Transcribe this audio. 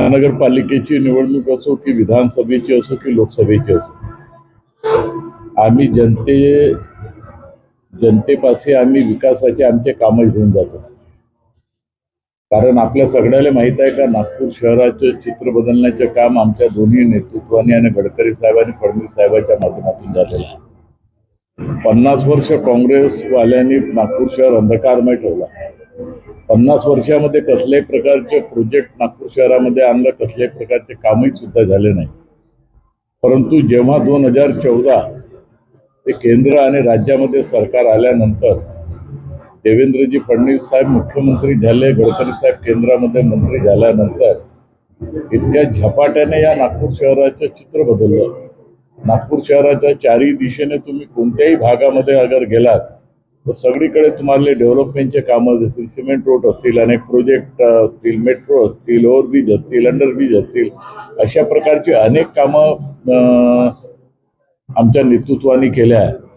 महानगरपालिकेची निवडणूक असो की विधानसभेची असो की लोकसभेची असो आम्ही जनते जनतेपासे आम्ही विकासाचे आमचे कामं घेऊन जातो. कारण आपल्या सगळ्याला माहीत आहे का नागपूर शहराचं चित्र बदलण्याचे काम आमच्या दोन्ही नेतृत्वाने आणि गडकरी साहेब आणि फडणवीस साहेबांच्या माध्यमातून झालेलं आहे. पन्नास वर्ष काँग्रेसवाल्यांनी नागपूर शहर अंधकारमय ठेवला. पन्नास वर्षामध्ये कसल्याही प्रकारचे प्रोजेक्ट नागपूर शहरामध्ये आणलं कसल्याही प्रकारचे कामही सुद्धा झाले नाही. परंतु जेव्हा दोन हजार चौदा ते केंद्र आणि राज्यामध्ये सरकार आल्यानंतर देवेंद्रजी फडणवीस साहेब मुख्यमंत्री झाले गडकरी साहेब केंद्रामध्ये मंत्री झाल्यानंतर इतक्या झपाट्याने या नागपूर शहराचं चित्र बदललं. नागपूर शहराच्या चारही दिशेने तुम्ही कोणत्याही भागामध्ये अगर गेलात सगळीकडे तुम्हाला डेव्हलपमेंटचे कामं असतील सिमेंट रोड असतील अनेक प्रोजेक्ट असतील मेट्रो असतील ओव्हरब्रिज असतील अंडरब्रिज असतील अशा प्रकारची अनेक कामं आमच्या नेतृत्वाने केल्या आहेत.